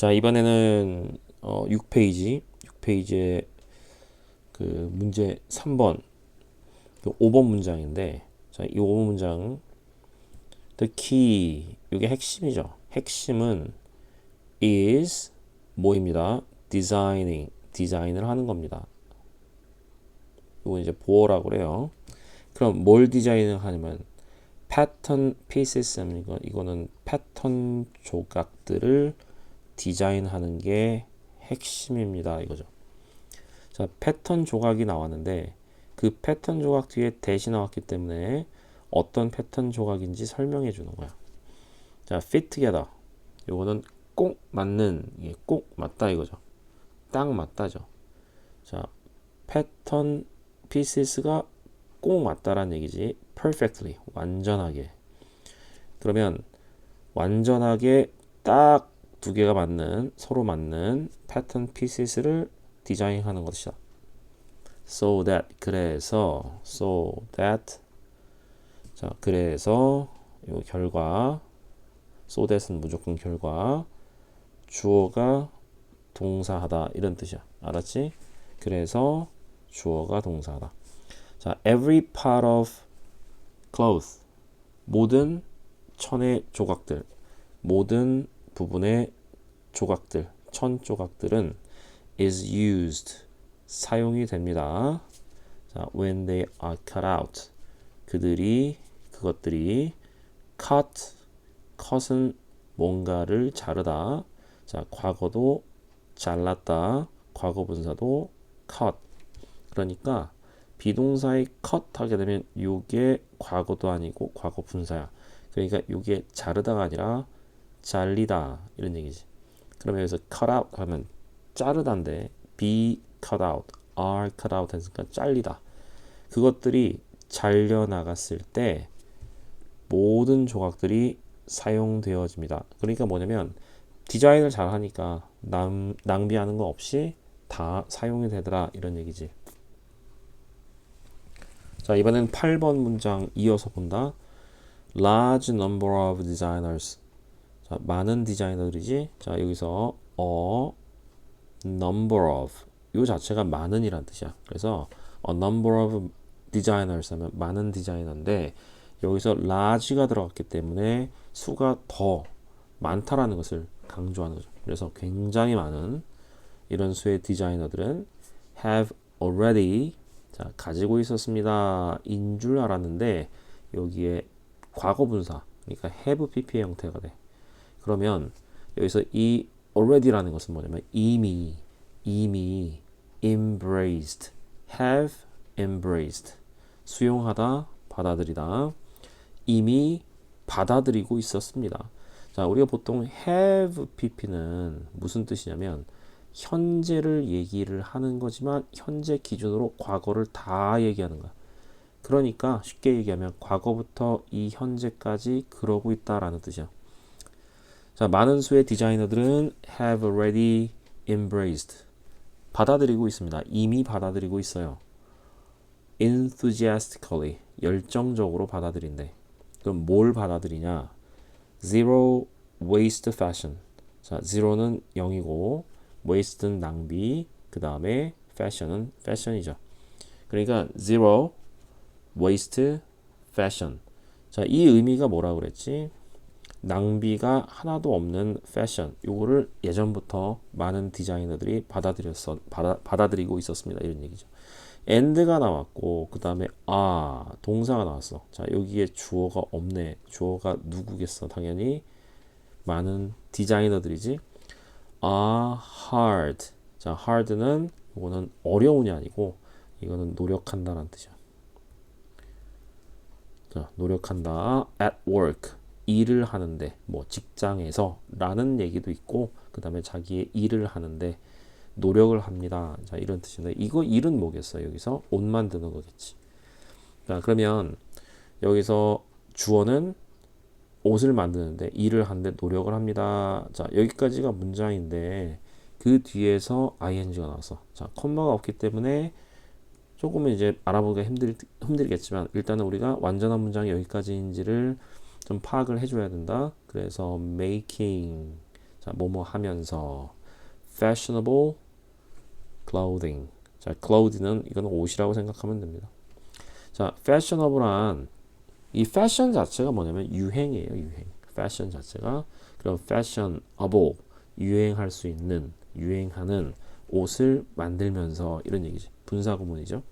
자, 이번에는 어, 6페이지, 6페이지에 그 문제 3번, 그 5번 문장인데, 자, 이 5번 문장, the key, 이게 핵심이죠. 핵심은 is 뭐입니다. designing, 디자인을 하는 겁니다. 이거 이제 보어라고 그래요. 그럼 뭘 디자인을 하냐면 패턴 pieces 이거 이거는 패턴 조각들을 디자인하는 게 핵심입니다. 이거죠. 자, 패턴 조각이 나왔는데 그 패턴 조각 뒤에 대시 나왔기 때문에 어떤 패턴 조각인지 설명해 주는 거야. 자, fit together. 요거는 꼭 맞는 이게 꼭 맞다 이거죠. 딱 맞다죠. 자, 패턴 pieces가 꼭 맞다라는 얘기지. perfectly 완전하게. 그러면 완전하게 딱 두 개가 맞는 서로 맞는 패턴 pieces를 디자인하는 것이다. So that 그래서 so that 자 그래서 요 결과 so that은 무조건 결과 주어가 동사하다 이런 뜻이야. 알았지? 그래서 주어가 동사하다. 자, every part of cloth 모든 천의 조각들 모든 부분의 조각들 천 조각들은 is used 사용이 됩니다. 자, when they are cut out 그들이 그것들이 cut cut은 뭔가를 자르다 자, 과거도 잘랐다 과거 분사도 cut 그러니까 비동사의 cut 하게 되면 이게 과거도 아니고 과거 분사야. 그러니까 이게 자르다가 아니라 잘리다 이런 얘기지. 그러면 여기서 cut out 하면 자르다인데 be cut out, are cut out 했으니까 잘리다. 그것들이 잘려 나갔을 때 모든 조각들이 사용되어집니다. 그러니까 뭐냐면 디자인을 잘 하니까 낭, 낭비하는 거 없이 다 사용이 되더라 이런 얘기지. 자, 이번엔 8번 문장 이어서 본다. large number of designers. 자, 많은 디자이너들이지. 자, 여기서 a number of 요 자체가 많은이란 뜻이야. 그래서 a number of designers 하면 많은 디자이너인데 여기서 large가 들어갔기 때문에 수가 더 많다라는 것을 강조하는 거죠. 그래서 굉장히 많은 이런 수의 디자이너들은 have already 자, 가지고 있었습니다. 인 줄 알았는데 여기에 과거 분사 그러니까 have pp의 형태가 돼. 그러면 여기서 이 already라는 것은 뭐냐면 이미 이미 embraced have embraced 수용하다 받아들이다 이미 받아들이고 있었습니다. 자, 우리가 보통 have pp는 무슨 뜻이냐면 현재를 얘기를 하는 거지만 현재 기준으로 과거를 다 얘기하는 거야. 그러니까 쉽게 얘기하면 과거부터 이 현재까지 그러고 있다라는 뜻이야. 자, 많은 수의 디자이너들은 have already embraced 받아들이고 있습니다. 이미 받아들이고 있어요. enthusiastically 열정적으로 받아들인대. 그럼 뭘 받아들이냐? zero waste fashion. 자, zero는 0이고 waste는 낭비, 그 다음에 fashion은 fashion이죠. 그러니까 zero waste fashion. 자, 이 의미가 뭐라 그랬지? 낭비가 하나도 없는 패션. 요거를 예전부터 많은 디자이너들이 받아들였어 받아, 받아들이고 있었습니다. 이런 얘기죠. and가 나왔고 그 다음에 아 동사가 나왔어. 자, 여기에 주어가 없네. 주어가 누구겠어? 당연히 많은 디자이너들이지. are hard. 자, hard는 이거는 어려운이 아니고 이거는 노력한다는 뜻이야. 자, 노력한다. at work. 일을 하는데 뭐 직장에서 라는 얘기도 있고 그 다음에 자기의 일을 하는데 노력을 합니다. 자, 이런 뜻인데 이거 일은 뭐겠어요? 여기서 옷 만드는 거겠지. 자, 그러면 여기서 주어는 옷을 만드는데 일을 하는데 노력을 합니다. 자, 여기까지가 문장인데 그 뒤에서 ing가 나왔어. 자, 콤마가 없기 때문에 조금은 이제 알아보기가 힘들, 힘들겠지만 일단은 우리가 완전한 문장이 여기까지인지를 좀 파악을 해줘야 된다. 그래서 making 자 자, 뭐뭐 하면서 fashionable clothing. 자, clothing은 이건 옷이라고 생각하면 됩니다. 자, fashionable한 이 패션 자체가 뭐냐면 유행이에요, 유행. 패션 자체가 그럼 fashionable 유행할 수 있는 유행하는 옷을 만들면서 이런 얘기지. 분사 구문이죠.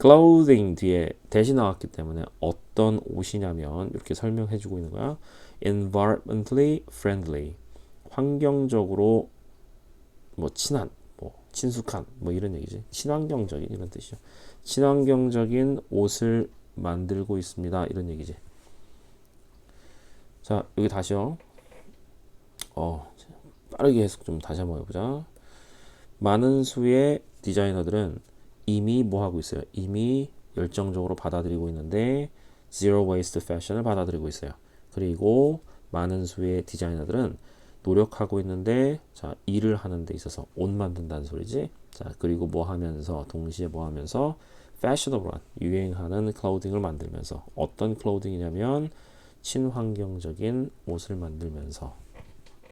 Clothing 뒤에 대시 나왔기 때문에 어떤 옷이냐면 이렇게 설명해 주고 있는 거야. environmentally friendly 환경적으로 뭐 친한 뭐 친숙한 뭐 이런 얘기지. 친환경적인 이런 뜻이죠. 친환경적인 옷을 만들고 있습니다. 이런 얘기지. 자, 여기 다시요. 어, 빠르게 해석 좀 다시 한번 해보자. 많은 수의 디자이너들은 이미 뭐 하고 있어요? 이미 열정적으로 받아들이고 있는데 zero waste fashion을 받아들이고 있어요. 그리고 많은 수의 디자이너들은 노력하고 있는데 자 일을 하는 데 있어서 옷 만든다는 소리지. 자 그리고 뭐 하면서 동시에 뭐 하면서 fashionable한 유행하는 클로딩을 만들면서 어떤 클로딩이냐면 친환경적인 옷을 만들면서